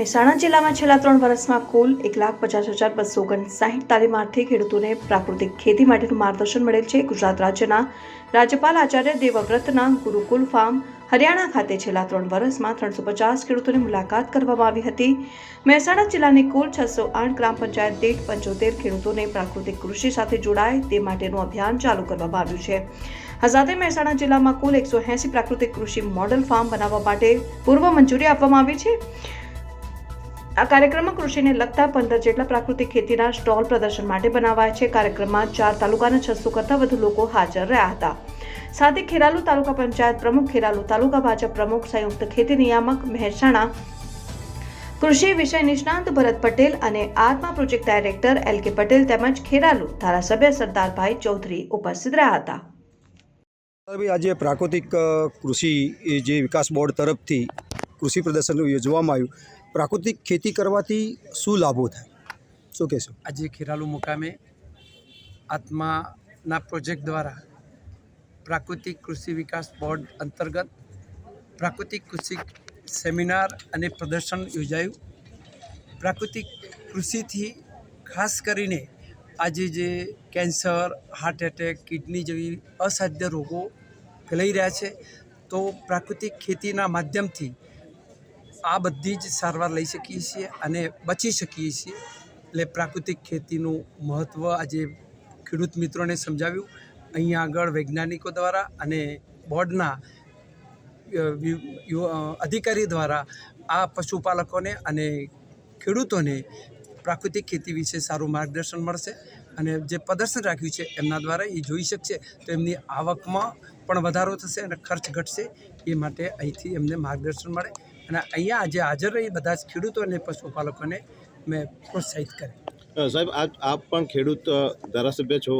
મહેસાણા જિલ્લામાં છેલ્લા ત્રણ વર્ષમાં કુલ એક લાખ પચાસ હજાર બસો ઓગણસાઠ તાલીમાર્થી ખેડૂતોને પ્રાકૃતિક ખેતી માટેનું માર્ગદર્શન મળેલ છે. ગુજરાત રાજ્યના રાજ્યપાલ આચાર્ય દેવવ્રતના ગુરુકુલ ફાર્મ હરિયાણા ખાતે છેલ્લા ત્રણ વર્ષમાં ત્રણસો પચાસ ખેડૂતોની મુલાકાત કરવામાં આવી હતી. મહેસાણા જિલ્લાની કુલ છસો આઠ ગ્રામ પંચાયત દીઠ પંચોતેર ખેડૂતોને પ્રાકૃતિક કૃષિ સાથે જોડાય તે માટેનું અભિયાન ચાલુ કરવામાં આવ્યું છે. આ સાથે મહેસાણા જિલ્લામાં કુલ એકસો એંસી પ્રાકૃતિક કૃષિ મોડલ ફાર્મ બનાવવા માટે પૂર્વ મંજૂરી આપવામાં આવી છે. આ કાર્યક્રમમાં કૃષિને લગતા પંદર જેટલા પ્રાકૃતિક ખેતીના સ્ટોલ પ્રદર્શન માટે બનાવાયા છે. કાર્યક્રમમાં ચાર તાલુકાના છસો કરતાં વધુ લોકો હાજર રહ્યા હતા. સાથે ખેરાલુ તાલુકા પંચાયત પ્રમુખ, ખેરાલુ તાલુકા ભાજપ પ્રમુખ, સંયુક્ત ખેતી નિયામક મહેસાણા, કૃષિ વિષય નિષ્ણાંત ભરત પટેલ અને આત્મા project director L K Patel તેમજ ખેરાલુ ધારાસભ્ય સરદારભાઈ ચૌધરી ઉપસ્થિત રહ્યા હતા. આજે પ્રાકૃતિક કૃષિ જે વિકાસ બોર્ડ તરફથી કૃષિ પ્રદર્શન યોજવામાં આવ્યું. પ્રાકૃતિક ખેતી કરવાથી શું લાભો થાય? શું કહેશો? આજે ખેરાલુ મુકામે આત્માના પ્રોજેક્ટ દ્વારા પ્રાકૃતિક કૃષિ વિકાસ બોર્ડ અંતર્ગત પ્રાકૃતિક કૃષિ સેમિનાર અને પ્રદર્શન યોજાયું. પ્રાકૃતિક કૃષિથી ખાસ કરીને આજે જે કેન્સર હાર્ટ એટેક કિડની જેવી અસાધ્ય રોગો ફેલાઈ રહ્યા છે, તો પ્રાકૃતિક ખેતીના માધ્યમથી આ બધી જ સારવાર લઈ શકીએ છીએ અને બચી શકીએ છીએ. એટલે પ્રાકૃતિક ખેતીનું મહત્ત્વ આજે ખેડૂત મિત્રોને સમજાવ્યું. અહીંયા આગળ વૈજ્ઞાનિકો દ્વારા અને બોર્ડના અધિકારી દ્વારા આ પશુપાલકોને અને ખેડૂતોને પ્રાકૃતિક ખેતી વિશે સારું માર્ગદર્શન મળશે અને જે પ્રદર્શન રાખ્યું છે એમના દ્વારા એ જોઈ શકશે. તો એમની આવકમાં પણ વધારો થશે અને ખર્ચ ઘટશે એ માટે અહીંથી એમને માર્ગદર્શન મળે. અને અહીંયા આજે હાજર રહી બધા જ ખેડૂતો અને પશુપાલકોને મેં પ્રોત્સાહિત કરે સાહેબ, આપ પણ ખેડૂત ધારાસભ્ય છો.